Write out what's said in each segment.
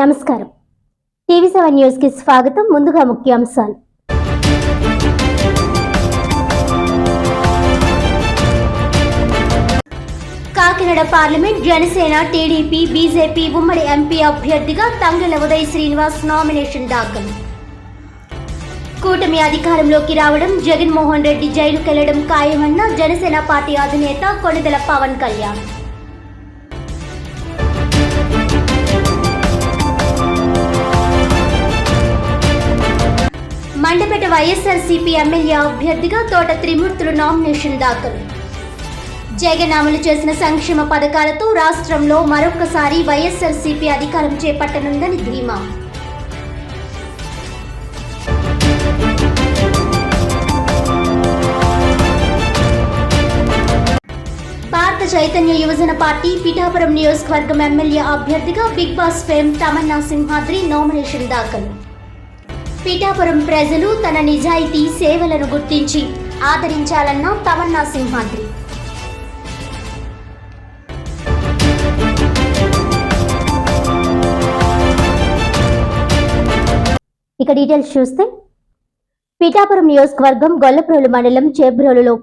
నమస్కారం. TV seven న్యూస్కి స్వాగతం. ముందుగా ముఖ్యాంశాలు. Kakinada parliament Janasena TDP BJP ఉమ్మడి ఎంపీ అభ్యర్థిగా తంగెల ఉదయ్ శ్రీనివాస్ నామినేషన్ దాఖలు. కూటమి అధికారంలోకి రావడం జగన్మోహన్ రెడ్డి జైలుకెళ్ళడం ఖాయమన్న జనసేన పార్టీ అధినేత కొణిదెల పవన్ కళ్యాణ్. మండపేట వైఎస్ఆర్సీపీ ఎమ్మెల్యే అభ్యర్థిగా తోట త్రిమూర్తులు నామినేషన్ దాఖలు. జగన్ అమలు చేసిన సంక్షేమ పథకాలతో రాష్ట్రంలో మరొకసారి వైఎస్ఆర్సీపీ అధికారం చేపట్టనుందని ధీమా. భారత చైతన్య యువజన పార్టీ పిఠాపురం నియోజకవర్గం ఎమ్మెల్యే అభ్యర్థిగా Bigg Boss fame Tamanna Simhadri nomination దాఖలు. పిఠాపురం ప్రజలు తన నిజాయితీ సేవలను గుర్తించి ఆదరించాలన్న తమన్నా సింహాద్రి. ఇక డీటెయిల్స్ చూస్తే పిఠాపురం నియోజకవర్గం గొల్లప్రోలు మండలం చేబ్రోలులో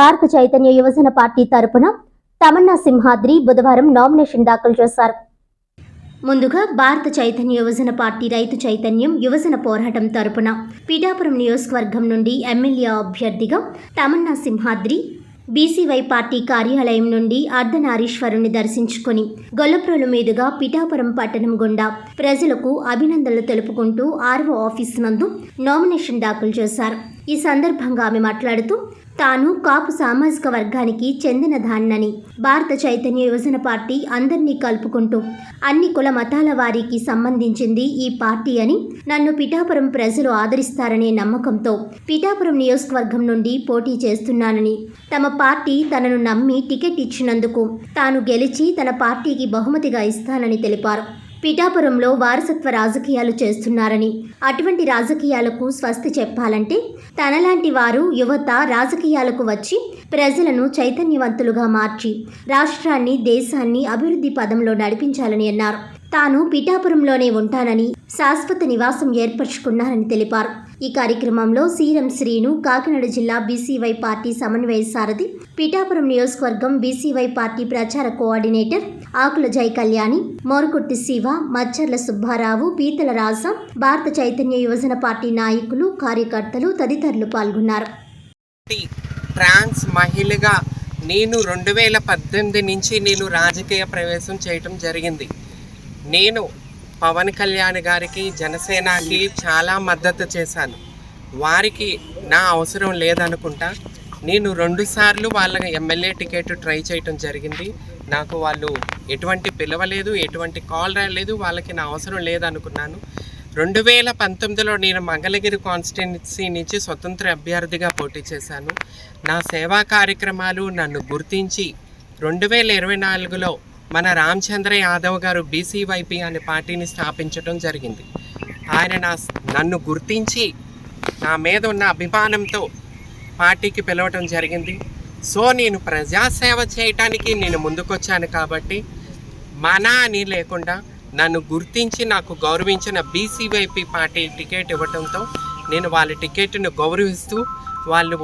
భారత చైతన్య యువజన పార్టీ తరపున తమన్నా సింహాద్రి బుధవారం నామినేషన్ దాఖలు చేశారు. ముందుగా భారత చైతన్య యువజన పార్టీ రైతు చైతన్యం యువజన పోరాటం తరపున పిఠాపురం నియోజకవర్గం నుండి ఎమ్మెల్యే అభ్యర్థిగా తమన్నా సింహాద్రి బీసీవై పార్టీ కార్యాలయం నుండి అర్ధనారీశ్వరుని దర్శించుకొని గొల్లప్రోలు మీదుగా పిఠాపురం పట్టణం గుండా ప్రజలకు అభినందనలు తెలుపుకుంటూ ఆర్వో ఆఫీస్ నందు నామినేషన్ దాఖలు చేశారు. ఈ సందర్భంగా ఆమె మాట్లాడుతూ తాను కాపు సామాజిక వర్గానికి చెందిన దాన్నని. భారత చైతన్య యువజన పార్టీ అందరినీ కలుపుకుంటూ అన్ని కుల మతాల వారికి సంబంధించింది ఈ పార్టీ అని నన్ను పిఠాపురం ప్రజలు ఆదరిస్తారనే నమ్మకంతో పిఠాపురం నియోజకవర్గం నుండి పోటీ చేస్తున్నానని. తమ పార్టీ తనను నమ్మి టికెట్ ఇచ్చినందుకు తాను గెలిచి తన పార్టీకి బహుమతిగా ఇస్తానని తెలిపారు. పిఠాపురంలో వారసత్వ రాజకీయాలు చేస్తున్నారని అటువంటి రాజకీయాలకు స్వస్తి చెప్పాలంటే తనలాంటి వారు యువత రాజకీయాలకు వచ్చి ప్రజలను చైతన్యవంతులుగా మార్చి రాష్ట్రాన్ని దేశాన్ని అభివృద్ధి పదంలో నడిపించాలని అన్నారు. తాను పిఠాపురంలోనే ఉంటానని శాశ్వత నివాసం ఏర్పరచుకున్నారని తెలిపారు. ఈ కార్యక్రమంలో సీరం శ్రీను కాకినాడ జిల్లా బీసీవై పార్టీ సమన్వయ సారథి పిఠాపురం నియోజకవర్గం బీసీవై పార్టీ ప్రచార కోఆర్డినేటర్ ఆకుల జై కళ్యాణి మోరుకుట్టి శివ మచ్చర్ల సుబ్బారావు పీతల రాజ భారత చైతన్య యువజన పార్టీ నాయకులు కార్యకర్తలు తదితరులు పాల్గొన్నారు. ట్రాన్స్ మహిళగా నేను రెండు వేల పద్దెనిమిది నుంచి నేను రాజకీయ ప్రవేశం చేయటం జరిగింది. నేను పవన్ కళ్యాణ్ గారికి జనసేనకి చాలా మద్దతు చేశాను. వారికి నా అవసరం లేదనుకుంటా నేను రెండుసార్లు వాళ్ళ ఎమ్మెల్యే టికెట్ ట్రై చేయటం జరిగింది. నాకు వాళ్ళు ఎటువంటి పిలవలేదు ఎటువంటి కాల్ రాలేదు వాళ్ళకి నా అవసరం లేదనుకున్నాను. రెండు వేల పంతొమ్మిదిలో నేను మంగళగిరి కాన్స్టిట్యున్సీ నుంచి స్వతంత్ర అభ్యర్థిగా పోటీ చేశాను. నా సేవా కార్యక్రమాలు నన్ను గుర్తించి రెండు వేల ఇరవై నాలుగులో మన రామచంద్ర యాదవ్ గారు బీసీవైపీ అనే పార్టీని స్థాపించడం జరిగింది. ఆయన నా నన్ను గుర్తించి నా మీద ఉన్న అభిమానంతో పార్టీకి పిలవటం జరిగింది. సో నేను ప్రజాసేవ చేయటానికి నేను ముందుకొచ్చాను కాబట్టి మన అని లేకుండా నన్ను గుర్తించి నాకు గౌరవించిన బీసీవైపీ పార్టీ టికెట్ ఇవ్వటంతో నేను వాళ్ళ టికెట్ను గౌరవిస్తూ వాళ్ళు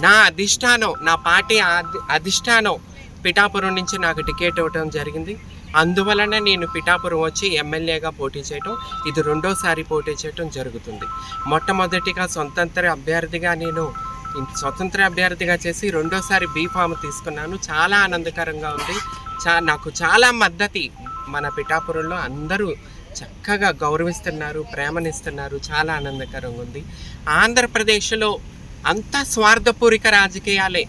నా అధిష్టానం నా పార్టీ అధి- అధిష్టానం పిఠాపురం నుంచి నాకు టికెట్ ఇవ్వటం జరిగింది. అందువలన నేను పిఠాపురం వచ్చి ఎమ్మెల్యేగా పోటీ చేయటం ఇది రెండోసారి పోటీ చేయటం జరుగుతుంది. మొట్టమొదటిగా స్వతంత్ర అభ్యర్థిగా నేను స్వతంత్ర అభ్యర్థిగా చేసి రెండోసారి బీఫామ్ తీసుకున్నాను. చాలా ఆనందకరంగా ఉంది. చా నాకు చాలా మద్దతి మన పిఠాపురంలో అందరూ చక్కగా గౌరవిస్తున్నారు ప్రేమనిస్తున్నారు. చాలా ఆనందకరంగా ఉంది. ఆంధ్రప్రదేశ్లో అంతా స్వార్థపూరిక రాజకీయాలే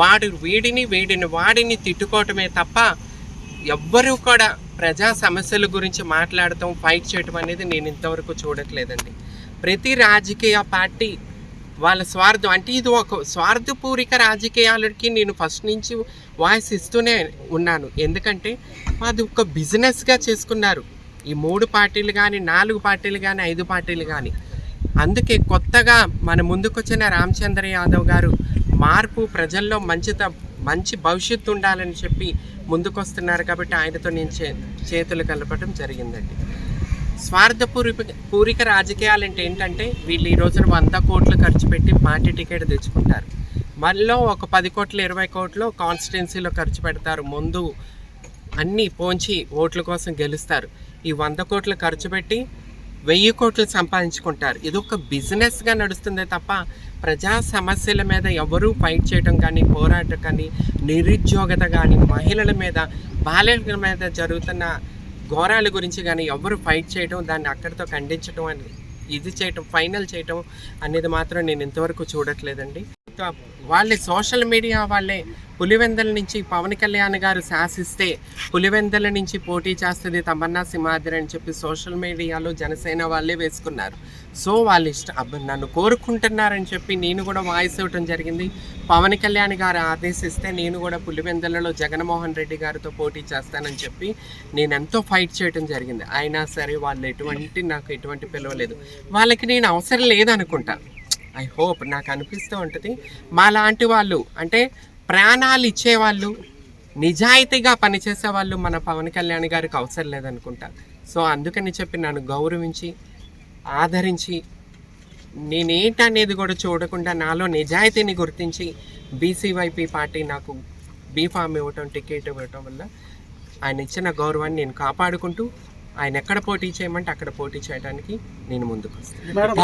వాడు వీడిని వీడిని వాడిని తిట్టుకోవటమే తప్ప ఎవ్వరూ కూడా ప్రజా సమస్యల గురించి మాట్లాడటం ఫైట్ చేయటం అనేది నేను ఇంతవరకు చూడట్లేదండి. ప్రతి రాజకీయ పార్టీ వాళ్ళ స్వార్థం అంటే ఇది ఒక స్వార్థపూరిక రాజకీయాలకి నేను ఫస్ట్ నుంచి వాయిస్ ఇస్తూనే ఉన్నాను. ఎందుకంటే అది ఒక బిజినెస్గా చేసుకున్నారు. ఈ మూడు పార్టీలు కానీ నాలుగు పార్టీలు కానీ ఐదు పార్టీలు కానీ అందుకే కొత్తగా మన ముందుకొచ్చిన రామచంద్ర యాదవ్ గారు మార్పు ప్రజల్లో మంచిత మంచి భవిష్యత్తు ఉండాలని చెప్పి ముందుకొస్తున్నారు కాబట్టి ఆయనతో నేను చే చేతులు కలపడం జరిగిందండి. స్వార్థపూరి పూరిక రాజకీయాలు అంటే ఏంటంటే వీళ్ళు ఈ రోజున వంద కోట్లు ఖర్చు పెట్టి పార్టీ టికెట్ తెచ్చుకుంటారు. మళ్ళీ ఒక పది కోట్లు ఇరవై కోట్లు కాన్స్టిట్యున్సీలో ఖర్చు పెడతారు. ముందు అన్నీ పోంచి ఓట్ల కోసం గెలుస్తారు. ఈ వంద కోట్లు ఖర్చు పెట్టి వెయ్యి కోట్లు సంపాదించుకుంటారు. ఇది ఒక బిజినెస్గా నడుస్తుందే తప్ప ప్రజా సమస్యల మీద ఎవరూ ఫైట్ చేయడం కానీ పోరాటం కానీ నిరుద్యోగత కానీ మహిళల మీద బాలికల మీద జరుగుతున్న ఘోరాల గురించి కానీ ఎవరు ఫైట్ చేయడం దాన్ని అక్కడితో ఖండించడం అని ఇది చేయటం ఫైనల్ చేయటం అనేది మాత్రం నేను ఇంతవరకు చూడట్లేదండి. వాళ్ళే సోషల్ మీడియా వాళ్ళే పులివెందల నుంచి పవన్ కళ్యాణ్ గారు శాసిస్తే పులివెందల నుంచి పోటీ చేస్తుంది తమన్నా సింహాద్రి అని చెప్పి సోషల్ మీడియాలో జనసేన వాళ్ళే వేసుకున్నారు. సో వాళ్ళు ఇష్టం నన్ను కోరుకుంటున్నారని చెప్పి నేను కూడా వాయిస్ ఇవ్వటం జరిగింది. పవన్ కళ్యాణ్ గారు ఆదేశిస్తే నేను కూడా పులివెందలలో జగన్మోహన్ రెడ్డి గారితో పోటీ చేస్తానని చెప్పి నేను ఎంతో ఫైట్ చేయడం జరిగింది. అయినా సరే వాళ్ళు ఎటువంటి నాకు ఎటువంటి పిలవలేదు. వాళ్ళకి నేను అవసరం లేదనుకుంటాను ఐ హోప్ నాకు అనిపిస్తూ ఉంటుంది. మా లాంటి వాళ్ళు అంటే ప్రాణాలు ఇచ్చేవాళ్ళు నిజాయితీగా పనిచేసే వాళ్ళు మన పవన్ కళ్యాణ్ గారికి అవసరం లేదనుకుంటా. సో అందుకని చెప్పి నన్ను గౌరవించి ఆదరించి నేనేంటనేది కూడా చూడకుండా నాలో నిజాయితీని గుర్తించి బీసీవైపీ పార్టీ నాకు బీఫామ్ ఇవ్వటం టికెట్ ఇవ్వటం వల్ల ఆయన ఇచ్చిన గౌరవాన్ని నేను కాపాడుకుంటూ ఆయన ఎక్కడ పోటీ చేయమంటే అక్కడ పోటీ చేయడానికి నేను ముందుకు వస్తాను